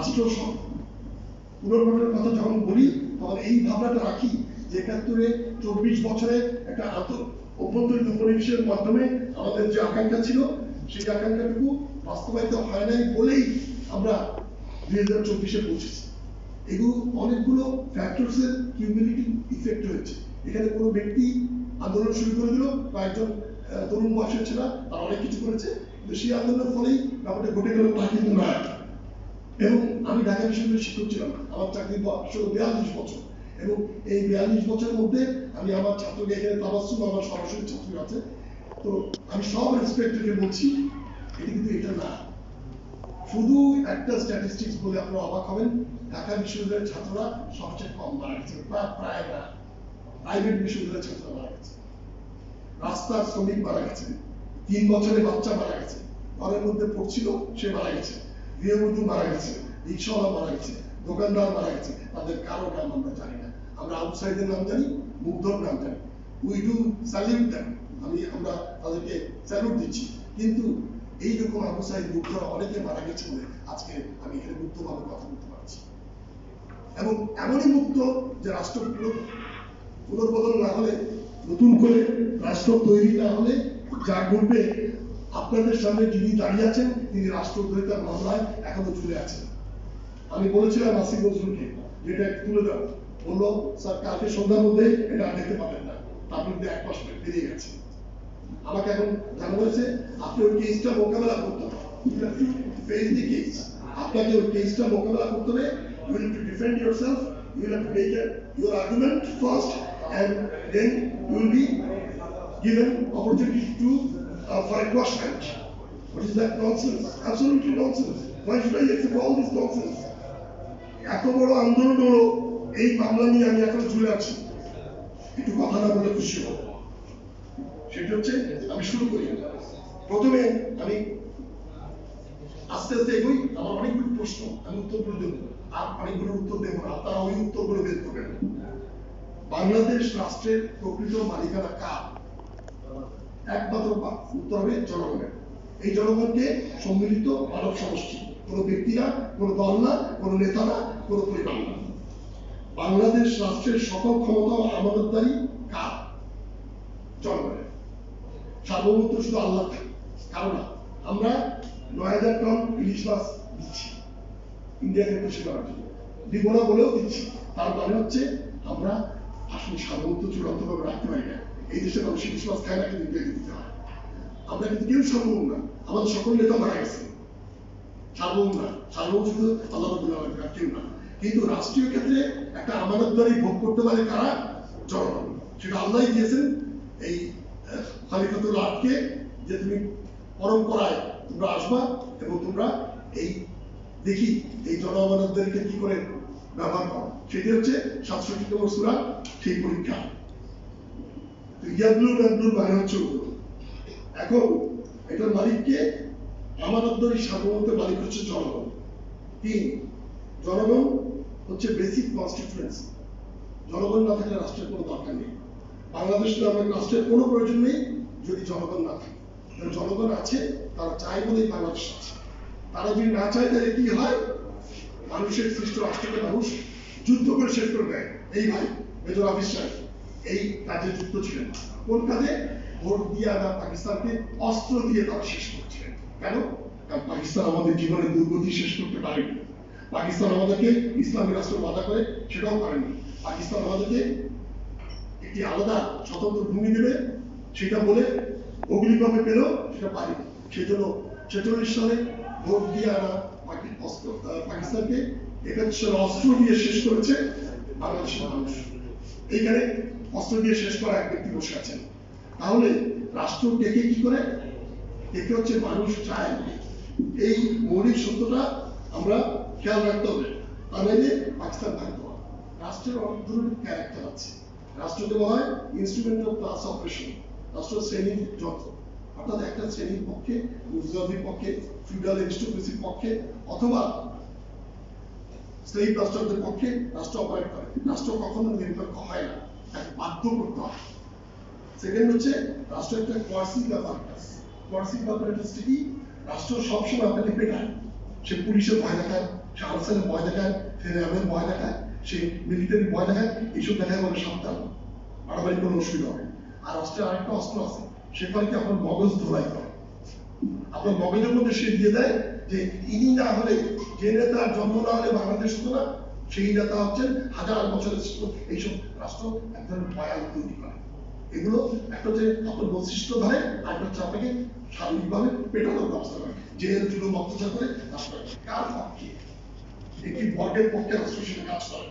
রাষ্ট্র পুনর্গঠনের কথা যখন বলি, তখন এই ভাবনাটা রাখি যে একাত্তরে চব্বিশ বছরে একটা আন্ত অভ্যন্তরীণ উপনিবেশের মাধ্যমে আমাদের যে আকাঙ্ক্ষা ছিল, সেই আকাঙ্ক্ষাটুকু বাস্তবায়িত হয় নাই বলেই আমরা দুই হাজার চব্বিশে পৌঁছেছি। এগুলো অনেকগুলো ফ্যাক্টরস এর কিউমিলিটি ইফেক্ট হয়েছে এখানে কোনো ব্যক্তি আন্দোলন শুরু করে দিল কয়েকজন তরুণ বয়সের ছেলেরা তারা অনেক কিছু করেছে। কিন্তু সেই আন্দোলনের ফলেই ব্যাপারটা ঘটে গেল তা কিন্তু নয়। এবং আমি ঢাকা বিশ্ববিদ্যালয়ের শিক্ষক ছিলাম। আমার বয়স হলো বিয়াল্লিশ বছর। এবং এই বিয়াল্লিশ বছরের মধ্যে আমি আমার ছাত্রকে এখানে তাবাসুম আমার সরাসরি ছাত্র আছে। তো আমি সব রেসপেক্ট রেখে বলছি, এটা কিন্তু এটা না। শুধু একটা স্ট্যাটিস্টিক্স বলে আপনারা অবাক হবেন, ঢাকা বিশ্ববিদ্যালয়ের ছাত্ররা সবচেয়ে কম মারা গেছে। প্রায় না। প্রাইভেট বিশ্ববিদ্যালয়ের ছাত্ররা মারা গেছে। রাস্তার শ্রমিক মারা গেছে। তিন বছরের বাচ্চা মারা গেছে। ঘরের মধ্যে পড়ছিল, সে মারা গেছে। গৃহবধূ মারা গেছে রিক্সাওয়ালা মারা গেছে দোকানদার মারা গেছে তাদের কারও নাম আমরা জানি না। আমরা আউটসাইডের নাম জানি, মুগ্ধর নাম জানি। উই ডু স্যালিউট দেন আমি, আমরা তাদেরকে স্যালুট দিচ্ছি। কিন্তু এইরকম আবু সাইদ মুগ্ধরা অনেকে মারা গেছে বলে আজকে আমি এখানে মুক্তভাবে কথা বলতে পারছি। এবং এমনই মুক্ত যে রাষ্ট্র পুনর- পুনর্বদল না হলে, নতুন করে রাষ্ট্র তৈরি না হলে যা ঘটবে আপনাদের সামনে যিনি দাঁড়িয়ে আছেন তিনি রাষ্ট্রদ্রোহিতার মামলায় এখনও ঝুলে আছেন। আমি বলেছিলাম আসিফ নজরুলকে যেটা তুলে দাও। বলল স্যার কালকে সন্ধ্যার মধ্যে এটা আর দেখতে পাবেন না। তার বিরুদ্ধে এক মাস বেরিয়ে গেছে। আমাকে এখন জানা হয়েছে আপনি ওই কেসটা মোকাবেলা করতে হবে। ফেস দি কেস আপনাকে ওই কেসটা মোকাবেলা করতে হবে। You will to defend yourself you will have to make your argument first and then you will be opportunity to uh, for a cross match. What is that nonsense? Absolutely nonsense. Why should I accept all this nonsense? এত বড় আন্দোলন হলো, এই মামলা নিয়ে আমি এখন ঝুলে আছি একটু কথা না বলে খুশি হব সেটা হচ্ছে, আমি শুরু করি প্রথমে আমি আস্তে আস্তে এগোই, আমার অনেকগুলো প্রশ্ন, আমি উত্তরগুলো দেবো আর অনেকগুলো উত্তর দেবো না, আপনারা ওই উত্তরগুলো বের করবেন বাংলাদেশ রাষ্ট্রের প্রকৃত মালিকানা কার একমাত্র উত্তর হবে জনগণের। এই জনগণকে সম্মিলিত মানব সমষ্টি। কোনো ব্যক্তি না কোনো দল না, কোনো নেতা না, কোনো পরিবার না। বাংলাদেশ রাষ্ট্রের সকল ক্ষমতা ও আমানতদারি কার? জনগণের। সার্বভৌমত্ব শুধু আল্লাহ কারণ না, আমরা নয় হাজার টন ইলিশ মাছ দিচ্ছি। ইন্ডিয়াকে খুশি করার জন্য দিব না বলেও দিচ্ছি। তার মানে হচ্ছে আমরা আসলে সার্বভৌমত্ব চূড়ান্ত ভাবে রাখতে পারি না। এই দেশের মানুষ ইলিশ মাছ খায় না? কিন্তু ইন্ডিয়াকে দিতে হয় আমরা কিন্তু কেউ সার্বভৌম না। আমাদের সকল নেতা মারা গেছে সার্বভৌম না। সার্বভৌম শুধু আল্লাহ কেউ না। কিন্তু রাষ্ট্রীয় ক্ষেত্রে একটা আমানতদারি ভোগ করতে পারে কারা? জনগণ। সেটা আল্লাহ দিয়েছেন। এই খলিফাতুল আটকে যে তুমি পরম্পরায় তোমরা আসবা এবং তোমরা এই দেখি এই জন আমানতদারিকে কি করে ব্যবহার করো? সেটি হচ্ছে সাতষট্টি নম্বর সুরা সেই পরীক্ষা। এখন জনগণ। হচ্ছে বেসিক জনগণ না থাকলে রাষ্ট্রের কোনো দরকার নেই। বাংলাদেশ রাষ্ট্রের কোনো প্রয়োজন নেই যদি জনগণ না থাকে। জনগণ আছে, তারা চায় বলেই বাংলাদেশ আছে। তারা যদি না চায়, তাহলে কি হয়? মানুষের সৃষ্ট রাষ্ট্রকে মানুষ যুদ্ধ করে শেষ করে দেয়। এই ভাই, মেজর আফিস সাহেব এই কাজে যুক্ত ছিলেন কোন কাজে? ভোট দিয়ে আমরা পাকিস্তানকে অস্ত্র দিয়ে তারা শেষ করছিলেন। কেন? কারণ পাকিস্তান আমাদের জীবনের দুর্গতি শেষ করতে পারেনি। পাকিস্তান আমাদেরকে ইসলামী রাষ্ট্র বাধা করে সেটাও পারেনি। পাকিস্তান আমাদেরকে একটি আলাদা স্বতন্ত্র ভূমি দেবে, সেটা বলে অগ্নিভাবে পেল সেটা পারেনি। সেজন্য ছেচল্লিশ সালে ভোট দিয়ে আনা পাকিস্তানকে একাত্তর সালে অস্ত্র দিয়ে শেষ করেছে বাংলাদেশের মানুষ। এইখানে অস্ত্র দিয়ে শেষ করা এক ব্যক্তি বসে আছেন। তাহলে রাষ্ট্র টেকে কি করে? টেকে হচ্ছে মানুষ চায়। এই মৌলিক সত্যটা আমরা খেয়াল রাখতে হবে। তা নাইলে পাকিস্তান ভাঙতে হবে রাষ্ট্রের অনেক ধরনের ক্যারেক্টার আছে। রাষ্ট্রকে বলা হয় ইনস্ট্রুমেন্ট অফ ক্লাস অপারেশন রাষ্ট্র শ্রেণির যন্ত্র। অর্থাৎ একটা শ্রেণির পক্ষে বুর্জোয়াজির পক্ষে, ফিউডাল অ্যারিস্টোক্রেসির পক্ষে, অথবা স্লেভ রাষ্ট্রদের পক্ষে রাষ্ট্র অপারেট করে। রাষ্ট্র কখনো নিরপেক্ষ হয় না। তাকে বাধ্য করতে হয় সেকেন্ড হচ্ছে রাষ্ট্র একটা কোয়ার্সিভ অ্যাপারেটাস কোয়ার্সিভ অ্যাপারেটাসটি কি, রাষ্ট্র সবসময় আপনাকে পেটায় সে পুলিশের ভয় দেখায়, সে আনসারের ভয় দেখায়, সে র্যাবের ভয় দেখায়, সে মিলিটারি ভয় দেখায়, এইসব দেখায় বলে সাবধান। মারামারি কোনো অসুবিধা হবে আর অস্ত্রের আরেকটা অস্ত্র আছে, সে করে কি আপনার মগজ ধোলাই করে। আপনার মগজের মধ্যে সে দিয়ে দেয় যে ইনি না হলে যে নেতার জন্ম না হলে বাংলাদেশ হতো না সেই নেতা হচ্ছেন হাজার বছরের এইসব রাষ্ট্র এক ধরনের ভয়াল তৈরি করে। এগুলো একটা হচ্ছে আপনার বৈশিষ্ট্য ধরে, আর একটা হচ্ছে আপনাকে শারীরিকভাবে পেটানোর ব্যবস্থা করে। জেল জুলুম অত্যাচার করে রাষ্ট্র কার পক্ষে? একটি বর্গের পক্ষে রাষ্ট্র হিসেবে কাজ করে।